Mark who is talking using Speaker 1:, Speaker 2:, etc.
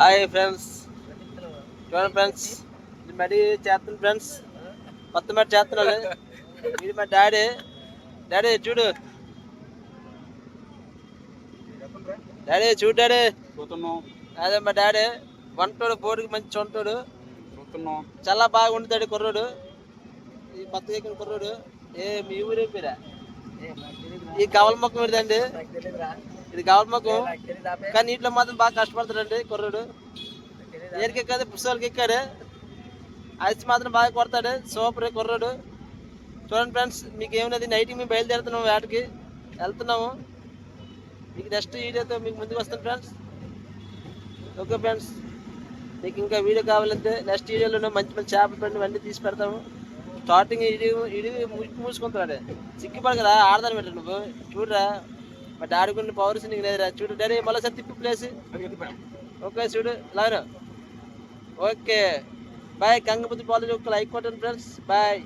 Speaker 1: Hi friends చూడండి friends మరి చేస్తుంది ఫ్రెండ్స్ కొత్త మరి చేస్తున్నాడు. ఇది మా డాడీ. డాడీ చూడు. డాడీ చూడు డాడీ.
Speaker 2: చూస్తున్నాం.
Speaker 1: అదే మా డాడీ. వంటోడు బోడికి మంచి వంటోడు.
Speaker 2: చూస్తున్నాం.
Speaker 1: చాలా బాగుంటుంది కుర్రోడు. ఈ కొత్తగా ఎక్కిన కుర్రోడు. ఏ మీ ఊరే పేరా? ఈ కవల మొక్క మీదండి ఇది కవల మొక్కం కానీ ఇంట్లో మాత్రం బాగా కష్టపడతాడండి కుర్రోడు. ఏరికి ఎక్కాడు పుస్తకాలకి ఎక్కాడు. ఐస్ మాత్రం బాగా కొడతాడు సూపర్ కుర్రోడు. చూడండి ఫ్రెండ్స్ మీకు ఏమైనది నైట్ మేము బయలుదేరుతున్నాం వేటకి. వెళ్తున్నాము. మీకు నెక్స్ట్ వీడియోతో మీకు ముందుకు వస్తాను ఫ్రెండ్స్. ఓకే ఫ్రెండ్స్ మీకు ఇంకా వీడియో కావాలంటే నెక్స్ట్ వీడియోలో మంచి మంచి చేపలు పండి అన్నీ తీసి పెడతాము. స్టార్టింగ్ ఇడి ఇడి ముసుకు మూసుకుంటాడు సిగ్గుపడు కదా ఆడదాని పెట్టు నువ్వు. చూడరా. మా డాడీ పవర్స్ నీకు లేదురా చూడు డాడీ మళ్ళీ సార్ తిప్పి ప్లేస్. ఓకే చూడు లాగా ఓకే. బాయ్ గంగపతి పాలు ఒక లైక్ కొట్టండి ఫ్రెండ్స్ బాయ్.